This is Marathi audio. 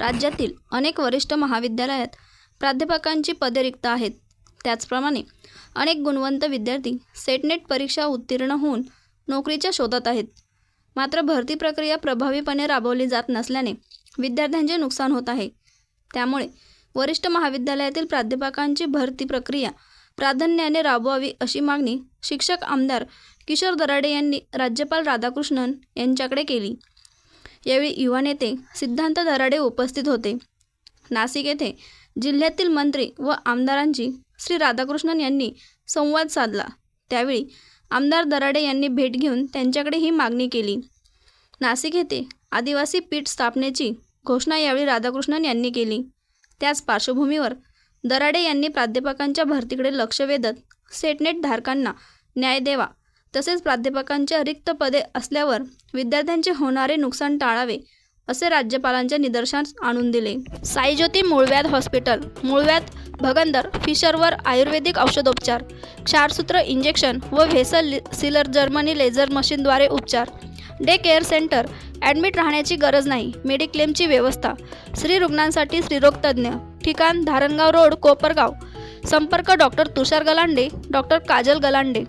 राज्यातील अनेक वरिष्ठ महाविद्यालयात प्राध्यापकांची पदे रिक्त आहेत. त्याचप्रमाणे अनेक गुणवंत विद्यार्थी सेटनेट परीक्षा उत्तीर्ण होऊन नोकरीच्या शोधात आहेत. मात्र भरती प्रक्रिया प्रभावीपणे राबवली जात नसल्याने विद्यार्थ्यांचे नुकसान होत आहे. त्यामुळे वरिष्ठ महाविद्यालयातील प्राध्यापकांची भरती प्रक्रिया प्राधान्याने राबवावी अशी मागणी शिक्षक आमदार किशोर दराडे यांनी राज्यपाल राधाकृष्णन यांच्याकडे केली. यावेळी युवा नेते सिद्धांत दराडे उपस्थित होते. नाशिक येथे जिल्ह्यातील मंत्री व आमदारांची श्री राधाकृष्णन यांनी संवाद साधला. त्यावेळी आमदार दराडे यांनी भेट घेऊन त्यांच्याकडे ही मागणी केली. नाशिक येथे आदिवासी पीठ स्थापनेची घोषणा यावेळी राधाकृष्णन यांनी केली. त्याच पार्श्वभूमीवर दराडे यांनी प्राध्यापकांच्या भरतीकडे लक्ष वेधत सेटनेट धारकांना न्याय द्यावा तसेच प्राध्यापकांच्या रिक्त पदे असल्यावर विद्यार्थ्यांचे होणारे नुकसान टाळावे असे राज्यपालांच्या निदर्शनास आणून दिले. साईज्योती मूळव्याध हॉस्पिटल मूळव्याध भगंदर फिशरवर आयुर्वेदिक औषधोपचार क्षारसूत्र इंजेक्शन व व्हेसल सिलर जर्मनी लेझर मशीनद्वारे उपचार. डे केअर सेंटर ॲडमिट राहण्याची गरज नाही मेडिक्लेमची व्यवस्था स्त्री रुग्णांसाठी स्त्रीरोगतज्ज्ञ ठिकाण धारणगाव रोड कोपरगाव. संपर्क डॉक्टर तुषार गलांडे डॉक्टर काजल गलांडे.